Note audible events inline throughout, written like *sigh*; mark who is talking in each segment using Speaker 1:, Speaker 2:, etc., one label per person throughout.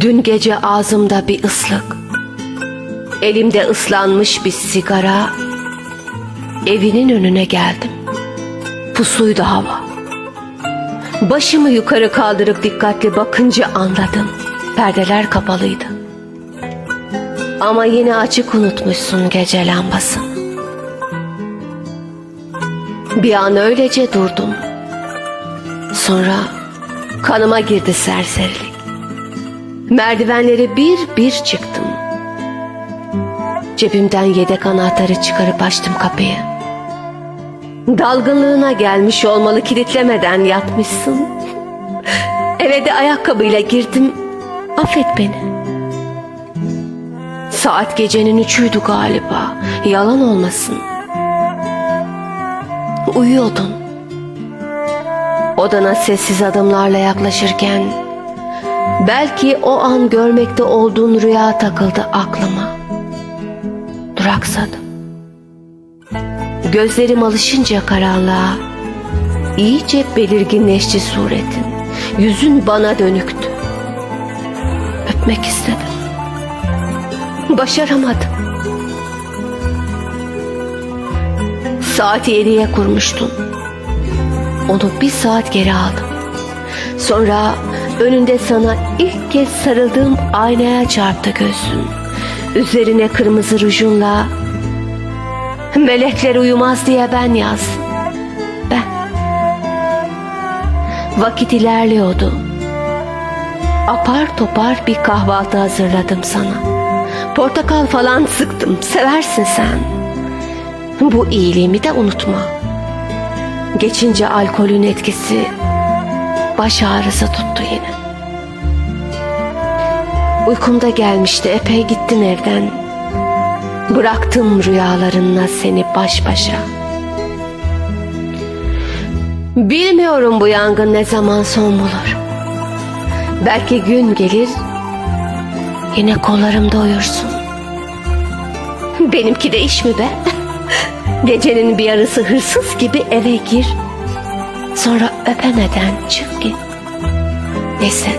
Speaker 1: Dün gece ağzımda bir ıslık, elimde ıslanmış bir sigara, evinin önüne geldim. Pusuydu hava. Başımı yukarı kaldırıp dikkatli bakınca anladım. Perdeler kapalıydı. Ama yine açık unutmuşsun gece lambasını. Bir an öylece durdum. Sonra kanıma girdi serserilik. Merdivenleri bir bir çıktım. Cebimden yedek anahtarı çıkarıp açtım kapıyı. Dalgınlığına gelmiş olmalı kilitlemeden yatmışsın. Eve de ayakkabıyla girdim. Affet beni. Saat gecenin üçüydü galiba. Yalan olmasın. Uyuyordun. Odana sessiz adımlarla yaklaşırken belki o an görmekte olduğun rüya takıldı aklıma. Duraksadım. Gözlerim alışınca karanlığa iyice belirginleşti suretin. Yüzün bana dönüktü. Öpmek istedim. Başaramadım. Saati yediye kurmuştun. Onu bir saat geri aldım. Sonra önünde sana ilk kez sarıldığım aynaya çarptı gözün. Üzerine kırmızı rujunla melekler uyumaz diye ben yazdım. Ben. Vakit ilerliyordu. Apar topar bir kahvaltı hazırladım sana. Portakal falan sıktım. Seversin sen. Bu iyiliğimi de unutma. Geçince alkolün etkisi baş ağrısı tuttu yine. Uykumda gelmişti. Epey gittim evden. Bıraktım rüyalarınla seni baş başa. Bilmiyorum bu yangın ne zaman son bulur. Belki gün gelir yine kollarımda uyursun. Benimki de iş mi be? *laughs* Gecenin bir yarısı hırsız gibi eve gir. Sonra öpemeden çık git. Neyse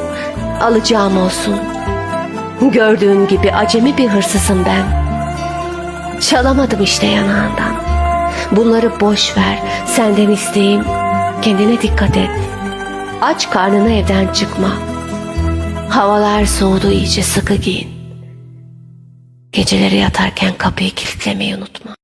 Speaker 1: alacağım olsun. Gördüğün gibi acemi bir hırsızım ben. Çalamadım işte yanağından. Bunları boş ver. Senden isteğim kendine dikkat et. Aç karnına evden çıkma. Havalar soğudu iyice sıkı giyin. Geceleri yatarken kapıyı kilitlemeyi unutma.